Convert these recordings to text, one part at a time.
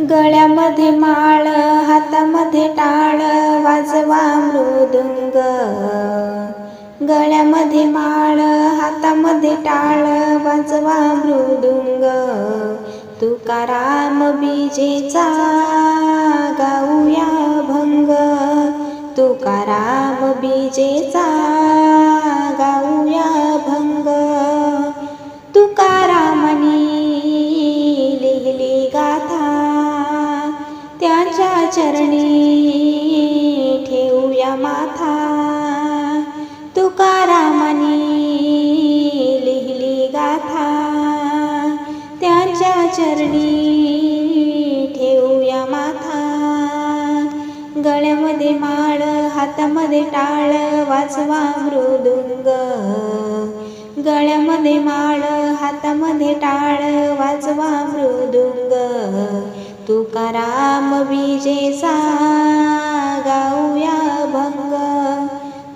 गळ्यामध्ये माळ हातामध्ये टाळ वाजवा मृदुंग. गळ्यामध्ये माळ हातामध्ये टाळ वाजवा मृदुंग. तुकाराम बीजेचा गाऊया भंग. तुकाराम बीजेचा गाऊया त्याच्या चरणी ठेवूया माथा. तुकारामानी लिहिली गाथा. त्याच्या चरणी ठेवूया माथा. गळ्यामध्ये माळ हातामध्ये टाळ वाचवा मृदुंग. गळ्यामध्ये माळ हातामध्ये टाळ वाचवा मृदुंग. तुकाराम विजेचा गाऊया भंग.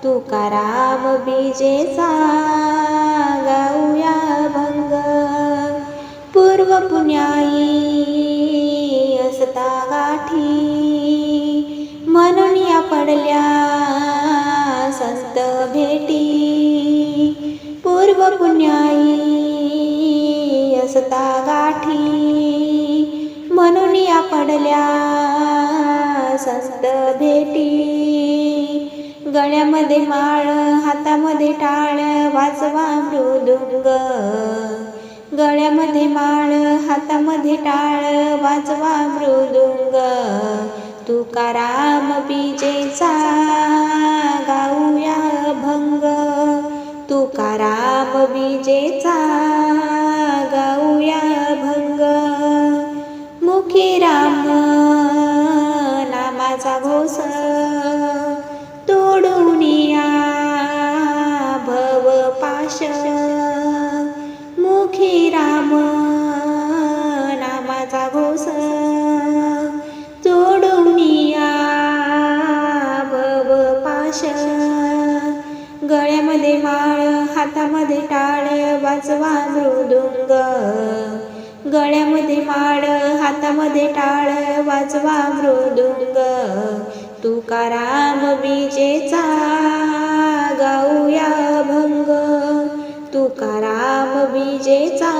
तुकाराम बीजेचा गाऊया भंग. पूर्व पुण्याई असता गाठी. म्हणून या पडल्या संत भेटी. पूर्व पुण्याई असता गाठी. म्हणून या पडल्या संत भेटी. गळ्यामध्ये माळ हातामध्ये टाळ वाजवा मृदुंग. गळ्यामध्ये माळ हातामध्ये टाळ वाजवा मृदुंग. तुकाराम बीजेचा गाऊया भंग. तुकाराम बीजेचा गाऊया मुखी राम. नामाचा घोस तोडून या भव पाश. मुखी राम नामाचा घोस तोडून या भव पाश. गळ्यामध्ये माळ हातामध्ये टाळ वाजवा मृदुंग. गळ्यामध्ये माळ हातामध्ये टाळ वाजवा मृदुंग. तुकाराम बीजेचा गाऊया भंग. तुकाराम बीजेचा